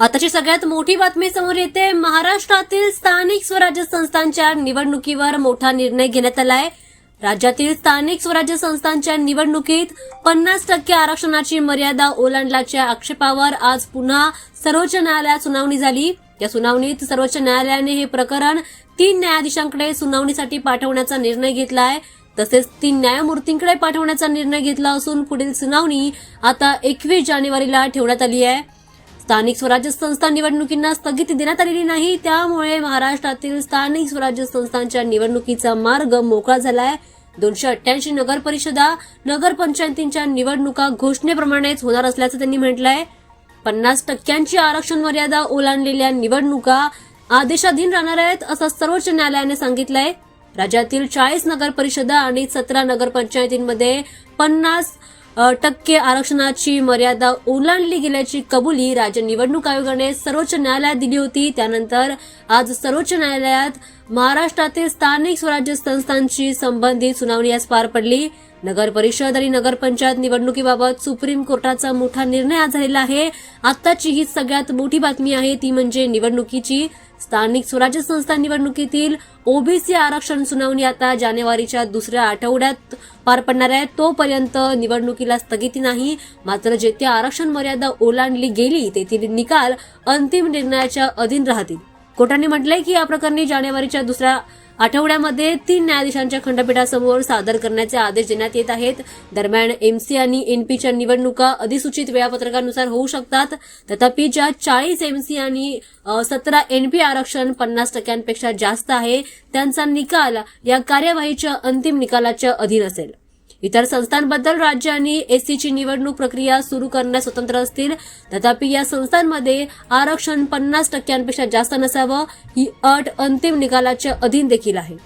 आताची सगळ्यात मोठी बातमी समोर येते. महाराष्ट्रातील स्थानिक स्वराज्य संस्थांच्या निवडणुकीवर मोठा निर्णय घेण्यात आलाय राज्यातील स्थानिक स्वराज्य संस्थांच्या निवडणुकीत पन्नास टक्के आरक्षणाची मर्यादा ओलांडल्याच्या आक्षेपावर आज पुन्हा सर्वोच्च न्यायालयात सुनावणी झाली. या सुनावणीत सर्वोच्च न्यायालयाने हे प्रकरण तीन न्यायाधीशांकडे सुनावणीसाठी पाठवण्याचा निर्णय घेतलाय तसेच तीन न्यायमूर्तींकडे पाठवण्याचा निर्णय घेतला असून पुढील सुनावणी आता एकवीस जानेवारीला ठेवण्यात आली आहे. स्थानिक स्वराज्य संस्था निवडणुकींना स्थगिती देण्यात आलेली नाही. त्यामुळे महाराष्ट्रातील स्थानिक स्वराज्य संस्थांच्या निवडणुकीचा मार्ग मोकळा झालाय. दोनशे अठ्ठ्याऐंशी नगर परिषदा नगरपंचायतींच्या निवडणुका घोषणेप्रमाणेच होणार असल्याचं त्यांनी म्हटलंय. पन्नास टक्क्यांची आरक्षण मर्यादा ओलांडलेल्या निवडणुका आदेशाधीन राहणार आहेत असं सर्वोच्च न्यायालयाने सांगितलंय. राज्यातील चाळीस नगर परिषदा आणि सतरा नगरपंचायतींमध्ये पन्नास टक्के आरक्षणाची मर्यादा ओलांडली गेल्याची कबुली राज्य निवडणूक आयोगाने सर्वोच्च न्यायालयात दिली होती. त्यानंतर आज सर्वोच्च न्यायालयात महाराष्ट्रातील स्थानिक स्वराज्य संस्थांशी संबंधित सुनावणी आज पार पडली. नगर परिषद आणि नगरपंचायत निवडणुकीबाबत सुप्रीम कोर्टाचा मोठा निर्णय आज झालेला आहे. आत्ताची ही सगळ्यात मोठी बातमी आहे ती म्हणजे निवडणुकीची. स्थानिक स्वराज्य संस्था निवडणुकीतील ओबीसी आरक्षण सुनावणी आता जानेवारीच्या दुसऱ्या आठवड्यात पार पडणार आहे. तोपर्यंत निवडणुकीला स्थगिती नाही. मात्र जेथे आरक्षण मर्यादा ओलांडली गेली तेथील निकाल अंतिम निर्णयाच्या अधीन राहतील. कोर्टाने म्हटलंय की या प्रकरणी जानेवारीच्या दुसऱ्या आठवड्यामध्ये तीन न्यायाधीशांच्या खंडपीठासमोर सादर करण्याचे आदेश देण्यात येत आहेत. दरम्यान एमसी आणि एनपीच्या निवडणुका अधिसूचित वेळापत्रकानुसार होऊ शकतात. तथापि ज्या चाळीस एमसी आणि सतरा एनपी आरक्षण पन्नास टक्क्यांपेक्षा जास्त आहे त्यांचा निकाल या कार्यवाहीच्या अंतिम निकालाच्या अधीन असेल. इतर संस्थांबद्दल राज्य आणि एससीची निवडणूक प्रक्रिया सुरू करण्यास स्वतंत्र असतील तथापि या संस्थांमध्ये आरक्षण पन्नास टक्क्यांपेक्षा जास्त नसावं ही अट अंतिम निकालाच्या अधीन देखील आहे.